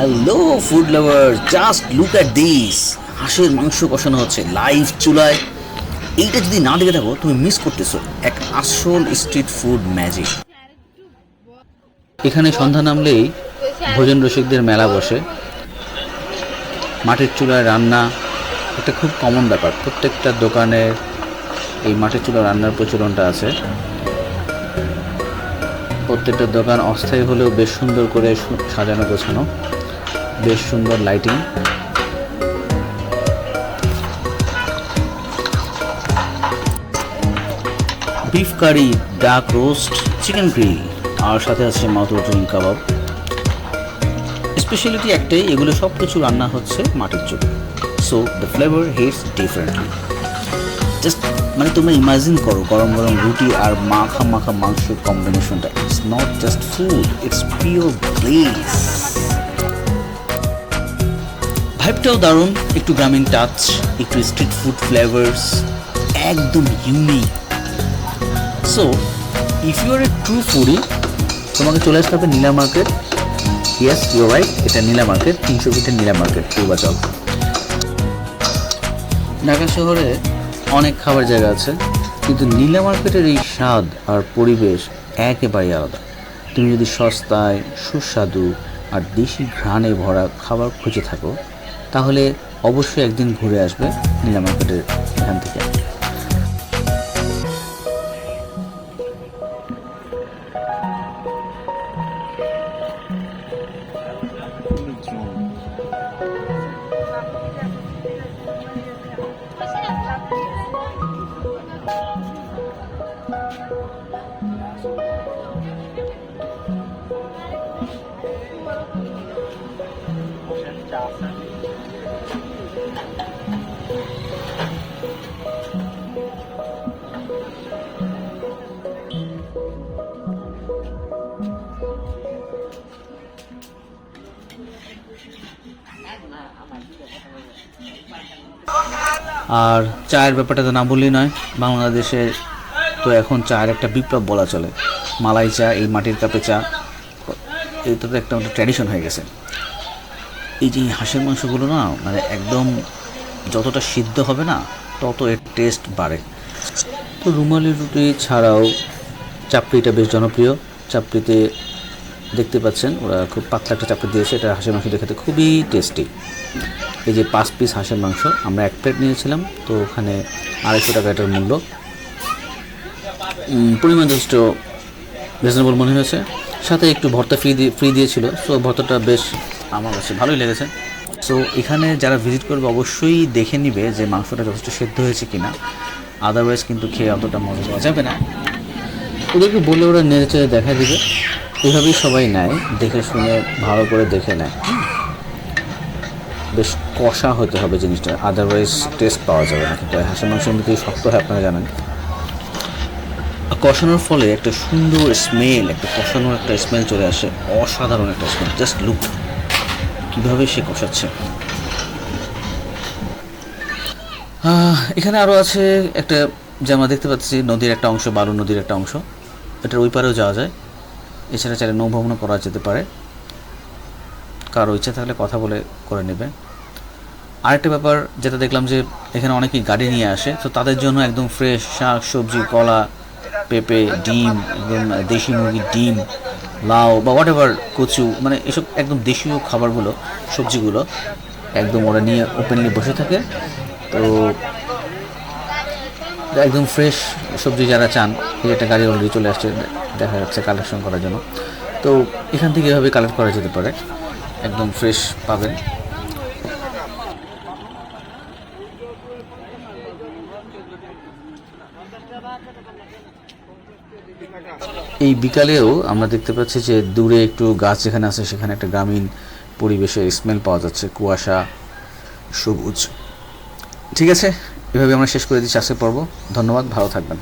Hello food lover just look at this হাঁসের মাংস কষানো হচ্ছে লাইভ চুলায়। এইটা যদি না দেখে থাকো, তুমি মিস করতেছো এক আসল স্ট্রিট ফুড ম্যাজিক এখানে সন্ধ্যা নামলেই ভোজন রসিকদের মেলা বসে। মাটির চুলায় রান্না একটা খুব কমন ব্যাপার। প্রত্যেকটা দোকানে এই মাটির চুলা রান্নার প্রচলনটা আছে। প্রত্যেকটা দোকান অস্থায়ী হলেও বেশ সুন্দর করে সাজানো গোছানো। বেশ সুন্দর লাইটিং বিফ কারি ডাক রোস্ট চিকেন গ্রিল আর সাথে আছে মাউথ ওয়াটারিং কাবাব স্পেশালিটি একটাই, এগুলো সব কিছু রান্না হচ্ছে মাটির চুলে so the flavour hits differently just মানে তোমরা ইমাজিন করো, গরম গরম রুটি আর মাখা মাখা মাংসের কম্বিনেশনটা it's not just food it's pure glaze ভাইবটাও দারুণ। একটু গ্রামীণ টাচ একটু স্ট্রিট ফুড ফ্লেভার্স একদম unique so if you are a true foodie তোমাকে চলে আসতে হবে Nila market yes you right এটা নীলা মার্কেট তিনশো ফিটের নীলা মার্কেট পূর্বাচল ঢাকা শহরে অনেক খাবার জায়গা আছে, কিন্তু নীলা মার্কেটের এই স্বাদ আর পরিবেশ একেবারেই আলাদা। তুমি যদি সস্তায়, সুস্বাদু আর দেশি ঘ্রাণে ভরা খাবার খুঁজে থাকো তাহলে অবশ্যই একদিন ঘুরে আসবে নীলা মার্কেটের এখান থেকে। আর চায়ের ব্যাপারটা তো না বললেই নয়, বাংলাদেশে তো এখন চায়ের একটা বিপ্লব বলা চলে। মালাই চা, এই মাটির কাপে চা এটা তো একটা ট্র্যাডিশন হয়ে গেছে। এই যে হাঁসের মাংসগুলো না মানে একদম যতটা সিদ্ধ হবে না তত এর টেস্ট বাড়ে। তো রুমালি রুটি ছাড়াও চাপড়িটা বেশ জনপ্রিয়। চাপড়িতে দেখতে পাচ্ছেন, ওরা খুব পাতলা একটা চাপড়ি দিয়েছে, এটা হাঁসের মাংস দেখাতে খুবই টেস্টি এই যে পাঁচ পিস হাঁসের মাংস, আমরা এক প্লেট নিয়েছিলাম, তো ওখানে আড়াইশো টাকা এটার মূল্য। পরিমাণ যথেষ্ট রিজনেবল মনে হয়েছে। সাথে একটু ভর্তা ফ্রি দিয়ে ফ্রি দিয়েছিল সো ভর্তাটা বেশ আমার কাছে ভালোই লেগেছে। সো এখানে যারা ভিজিট করবে অবশ্যই দেখে নিবে যে মাংসটা যথেষ্ট সেদ্ধ হয়েছে কিনা। আদারওয়াইজ কিন্তু খেয়ে অতটা মজা পাওয়া যাবে না। ওদেরকে বলে ওরা নেড়ে চেড়ে দেখা দিবে। এভাবেই সবাই নেয়, দেখে শুনে, ভালো করে দেখে নেয়। বেশ কষা হতে হবে জিনিসটা। আদারওয়াইজ টেস্ট পাওয়া যাবে না। কিন্তু হাঁসের মাংস এমনিতেই শক্ত হয়, আপনারা জানেন। কষানোর ফলে একটা সুন্দর স্মেল একটা কষানোর একটা স্মেল চলে আসে। অসাধারণ একটা স্মেল জাস্ট লুক কীভাবে সে কষাচ্ছে। এখানে আরও আছে একটা, যে আমরা দেখতে পাচ্ছি, নদীর একটা অংশ, বালু নদীর একটা অংশ। এটার ওই পারেও যাওয়া যায়। এছাড়া চাইলে নৌভ্রমণও করা যেতে পারে। কারও ইচ্ছা থাকলে কথা বলে করে নেবে। আরেকটা ব্যাপার, যেটা দেখলাম যে এখানে অনেকেই গাড়ি নিয়ে আসে, তো তাদের জন্য একদম ফ্রেশ শাক, সবজি, কলা, পেঁপে, ডিম, একদম দেশি মুরগির ডিম, লাউ বা হোয়াট এভার কচু মানে এসব একদম দেশীয় খাবারগুলো, সবজিগুলো একদম ওরা নিয়ে ওপেনলি বসে থাকে। তো একদম ফ্রেশ সবজি যারা চান, এই একটা গাড়ি অলরেডি চলে আসছে, দেখা যাচ্ছে কালেকশন করার জন্য। তো এখান থেকে এভাবে কালেক্ট করা যেতে পারে। একদম ফ্রেশ পাবেন। এই বিকালেও আমরা দেখতে পাচ্ছি যে দূরে একটু গাছ যেখানে আছে, সেখানে একটা গ্রামীণ পরিবেশের স্মেল পাওয়া যাচ্ছে, কুয়াশা, সবুজ। ঠিক আছে, এভাবে আমরা শেষ করে দিচ্ছি আজকের পর্ব। ধন্যবাদ, ভালো থাকবেন।